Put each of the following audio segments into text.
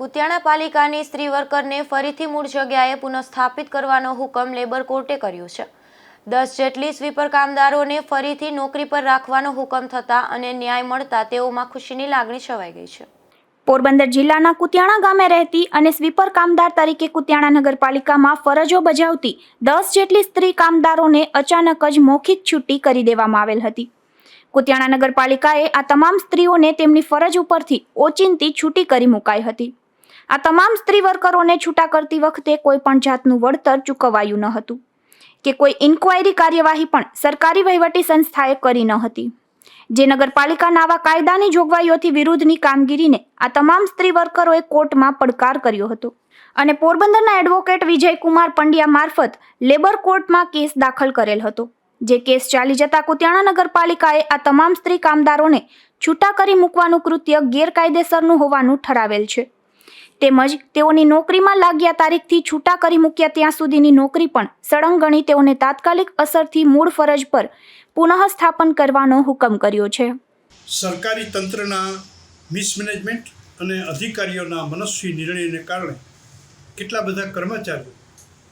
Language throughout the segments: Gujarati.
કુતિયાણા પાલિકાની સ્ત્રી વર્કરને ફરીથી મૂળ જગ્યાએ પુનઃસ્થાપિત કરવાનો હુકમ લેબર કોર્ટે કર્યો છે. દસ જેટલી સ્વીપર કામદારોને ફરીથી નોકરી પર રાખવાનો હુકમ થતા અને ન્યાય મળતા તેઓમાં ખુશીની લાગણી છવાઈ ગઈ છે. પોરબંદર જિલ્લાના કુતિયાણા ગામે રહેતી અને સ્વીપર કામદાર તરીકે કુતિયાણા નગરપાલિકામાં ફરજો બજાવતી દસ જેટલી સ્ત્રી કામદારોને અચાનક જ મૌખિક છુટ્ટી કરી દેવામાં આવેલ હતી. કુતિયાણા નગરપાલિકાએ આ તમામ સ્ત્રીઓને તેમની ફરજ ઉપરથી ઓચિંતી છૂટી કરી મુકાઈ હતી. આ તમામ સ્ત્રી વર્કરોને છૂટા કરતી વખતે કોઈ પણ જાતનું વળતર ચૂકવાયું ન હતું કે કોઈ ઇન્ક્વાયરી કાર્યવાહી પણ સરકારી વહીવટી સંસ્થાએ કરી ન હતી. જે નગરપાલિકાના આવા કાયદાની જોગવાઈઓથી વિરુદ્ધની કામગીરીને આ તમામ સ્ત્રી વર્કરોએ કોર્ટમાં પડકાર કર્યો હતો. અને પોરબંદરના એડવોકેટ વિજયકુમાર પંડ્યા મારફત લેબર કોર્ટમાં કેસ દાખલ કરેલ હતો. જે કેસ ચાલી જતા કુતિયાણા નગરપાલિકાએ આ તમામ સ્ત્રી કામદારોને છૂટા કરી મૂકવાનું કૃત્ય ગેરકાયદેસરનું હોવાનું ઠરાવેલ છે. તેમજ તેઓની નોકરીમાં લાગ્યા તારીખથી છૂટા કરી મૂક્યા ત્યાં સુધીની નોકરી પણ સળંગ ગણી તેઓને તાત્કાલિક અસરથી મૂળ ફરજ પર પુનઃસ્થાપન કરવાનો હુકમ કર્યો છે. સરકારી તંત્રના મિસમેનેજમેન્ટ અને અધિકારીઓના મનસ્વી નિર્ણયને કારણે કેટલા બધા કર્મચારીઓ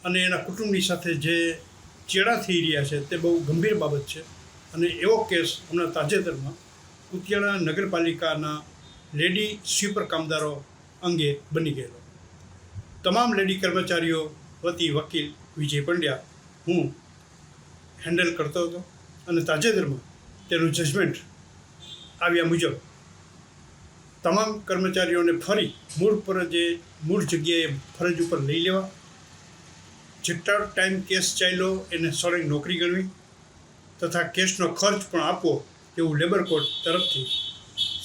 અને એના કુટુંબની સાથે જે ચેડા થઈ રહ્યા છે તે બહુ ગંભીર બાબત છે અને એવો કેસ હમણાં તાજેતરમાં કુતિયાણા નગરપાલિકાના લેડી સ્વીપર કામદારો અંગે બની ગયેલો. તમામ લેડી કર્મચારીઓ વતી વકીલ વિજય પંડ્યા, હું હેન્ડલ કરતો હતો અને તાજેતરમાં તેનું જજમેન્ટ આવ્યા મુજબ તમામ કર્મચારીઓને ફરી મૂળ ફરજે મૂળ જગ્યાએ ફરજ ઉપર લઈ લેવા. જેટલો ટાઈમ કેસ ચાલ્યો, એને સોરે નોકરી ગણવી તથા કેસનો ખર્ચ પણ આપવો એવું લેબર કોર્ટ તરફથી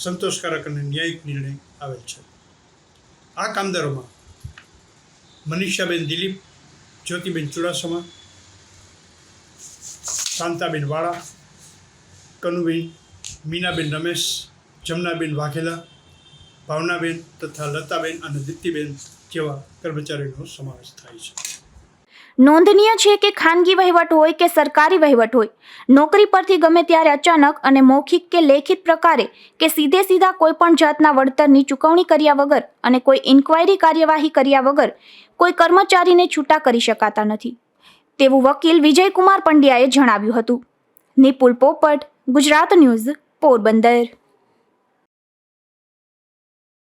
સંતોષકારક અને ન્યાયિક નિર્ણય આવેલ છે. આ કામદારોમાં મનીષાબેન દિલીપ, જ્યોતિબેન ચુડાસમા, શાંતાબેન વાળા કનુબેન મીનાબેન રમેશ, જમનાબેન વાઘેલા, ભાવનાબેન તથા લતાબેન અને દીપ્તિબેન જેવા કર્મચારીઓનો સમાવેશ થાય છે. નોંધનીય છે કે ખાનગી વહીવટ હોય કે સરકારી વહીવટ હોય, નોકરી પરથી ગમે ત્યારે અચાનક અને મૌખિક કે લેખિત પ્રકારે કે સીધે સીધા કોઈ પણ જાતના વળતરની ચૂકવણી કર્યા વગર અને કોઈ ઇન્ક્વાયરી કાર્યવાહી કર્યા વગર કોઈ કર્મચારીને છૂટા કરી શકાતા નથી. તેવું વકીલ વિજયકુમાર પંડ્યાએ જણાવ્યું હતું. નિપુલ પોપટ, ગુજરાત ન્યૂઝ, પોરબંદર.